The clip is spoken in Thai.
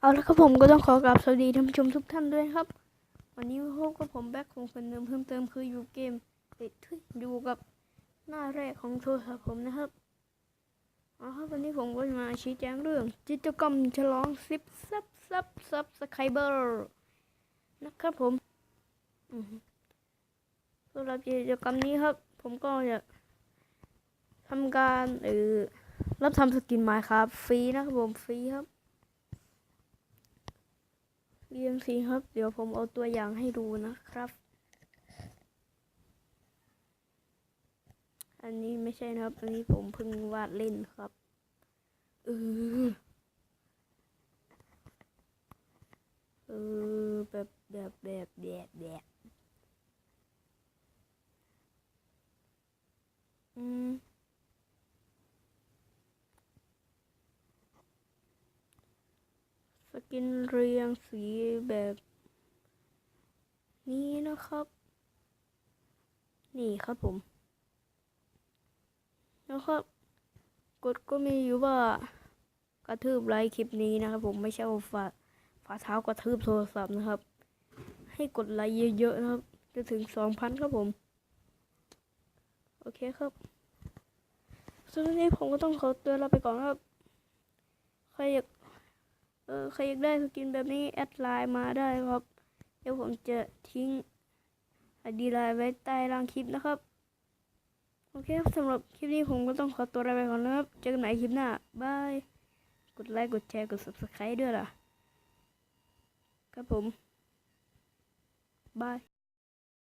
เอาละครับผมก็ต้องขอกราบสวัสดีท่านผู้ชมทุกท่านด้วยครับ วันนี้พบกับผมแบ็คของคนเดิมเพิ่มเติมคืออยู่เกมเอ้ยทุยอยู่กับหน้าแรกของโทรศัพท์ผมนะครับเอาครับวันนี้ผมก็จะมาชี้แจงเรื่องกิจกรรมฉลองซิปซับซับซับสไครเบอร์นะครับผมสำหรับกิจกรรมนี้ครับ ผมก็จะทำการเออรับทำสกินไมค์ครับฟรีนะครับผมฟรีครับ เรียงสีครับ เดี๋ยวผมเอาตัวอย่างให้ดูนะครับ อันนี้ไม่ใช่นะครับ อันนี้ผมเพิ่งวาดเล่นครับเออเออแบบแบบแบบแบบแบบอืม ส กินเรียงสีแบบนี้นะครับ นี่ครับผมแล้วครับกฎก็มีอยู่ว่ากระทืบไลค์คลิปนี้นะครับ ผมไม่ใช่ฝ่าฝ่าเท้ากระทืบโทรศัพท์นะครับ ให้กดไลค์เยอะๆนะครับ จะถึงสองพันครับผม โอเคครับส่วนวันนี้ผมก็ต้องขอตัวลาไปก่อนครับ ใครอยาก เออใครอยากได้สกินแบบนี้แอดไลน์มาได้ครับ เดี๋ยวผมจะทิ้งอดีไลน์ไว้ใต้ล่างคลิปนะครับโอเคครับสำหรับคลิปนี้ผมก็ต้องขอตัวลาไปก่อนนะครับ เจอกันใหม่คลิปหน้าบายกดไลค์กดแชร์กด subscribe ด้วยล่ะ ครับผมบาย